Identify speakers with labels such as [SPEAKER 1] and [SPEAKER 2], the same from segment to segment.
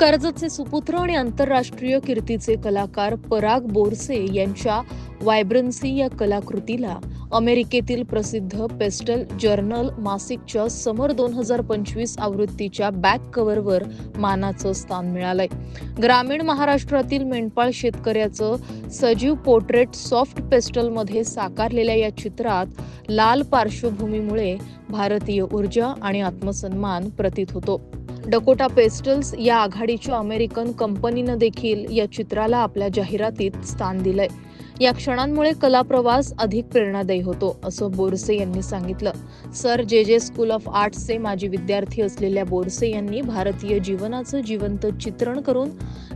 [SPEAKER 1] कर्जतचे सुपुत्र आणि आंतरराष्ट्रीय कीर्तीचे कलाकार पराग बोरसे यांच्या वायब्रन्सी या कलाकृतीला अमेरिकेतील प्रसिद्ध पेस्टल जर्नल मासिकच्या समर दोन हजार पंचवीस आवृत्तीच्या बॅक कव्हरवर मानाचं स्थान मिळालंय. ग्रामीण महाराष्ट्रातील मेंढपाळ शेतकऱ्याचं सजीव पोर्ट्रेट सॉफ्ट पेस्टलमध्ये साकारलेल्या या चित्रात लाल पार्श्वभूमीमुळे भारतीय ऊर्जा आणि आत्मसन्मान प्रतीत होतो. डकोटा पेस्टल्स या आघाडीच्या अमेरिकन कंपनीनं देखील या चित्राला आपल्या जाहिरातीत स्थान दिलंय. या क्षणांमुळे कला प्रवास अधिक प्रेरणादायी होतो असं बोरसे यांनी सांगितलं. सर जे जे स्कूल ऑफ आर्ट्सचे माजी विद्यार्थी असलेल्या बोरसे यांनी भारतीय जीवनाचं जिवंत चित्रण करून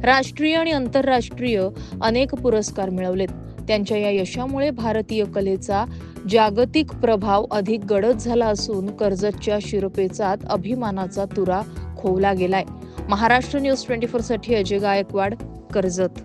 [SPEAKER 1] राष्ट्रीय आणि आंतरराष्ट्रीय अनेक पुरस्कार मिळवलेत. त्यांच्या या यशामुळे भारतीय कलेचा जागतिक प्रभाव अधिक गडद झाला असून कर्जतच्या शिरपेचात अभिमानाचा तुरा खोवला गेलाय. महाराष्ट्र न्यूज ट्वेंटी फोरसाठी अजय गायकवाड कर्जत.